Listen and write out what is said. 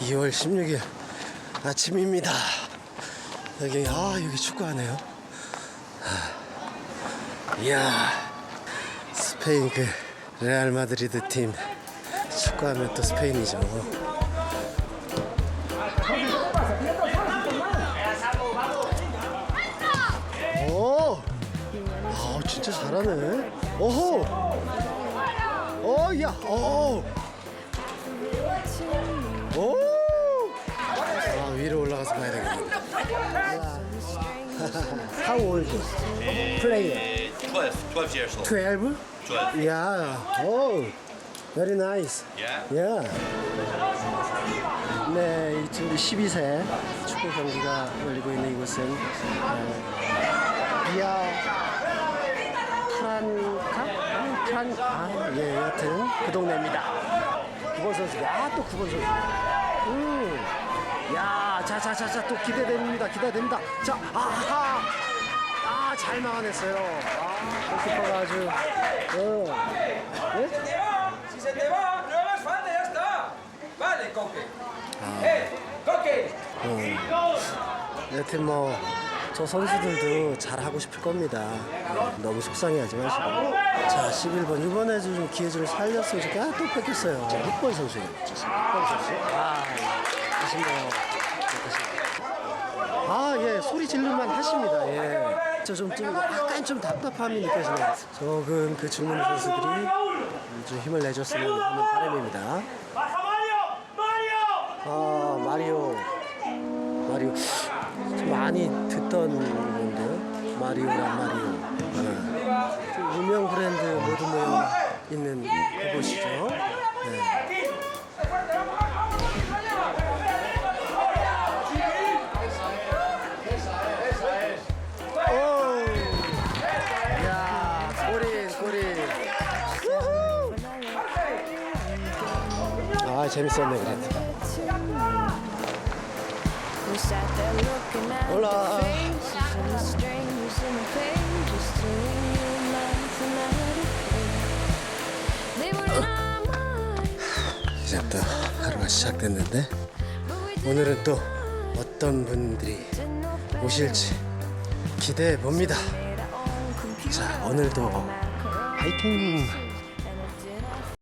2월 16일 아침입니다. 여기 아 여기 축구하네요. 아, 이야 스페인 그 레알 마드리드 팀 축구하면 또 스페인이죠. 오, 아 진짜 잘하네. 오호, 어, 야, 오. 오! How old? Player. 12, 12 years old. 12? 12. Yeah. Oh, very nice. Yeah. Yeah. 네, 이 친구 12세 축구 경기가 열리고 있는 이곳은 어, 비아 프란카? 프란, 아, 예, 여튼 그 동네입니다. 9번 선수, 야, 또 9번 선수. 음, 야, 자, 자, 자, 자, 또 기대됩니다. 기대됩니다. 자, 아하. 아, 잘 막아냈어요. 아, 골키퍼가 아주, 어, 예? Si Coque. ¡Eh! ¡Coque! 여튼 뭐 저 선수들도 잘 하고 싶을 겁니다. 너무 속상해하지 마시고. 자, 11번 이번에도 좀 기회 좀 살렸으면 좋겠 아, 또 뺏겼어요. 자, 6번 선수예요. 6번 선수. 아, 거. 아, 예, 소리 질를만 하십니다. 예. 저 좀, 좀 약간 좀 답답함이 느껴지네요. 조금 그 중문 선수들이 좀 힘을 내줬으면 하는 바람입니다. 아, 마리오. 마리오. 좀 많이 듣던 건데요. 마리오란 마리오. 아, 좀 유명 브랜드 모두 모여 있는 그곳이죠. 네. 아, 재밌었네, 그래도. Mine, 이제부터 하루가 시작됐는데 오늘은 또 어떤 분들이. 오실지 기대해 봅니다. 자, 오늘도. 파이팅!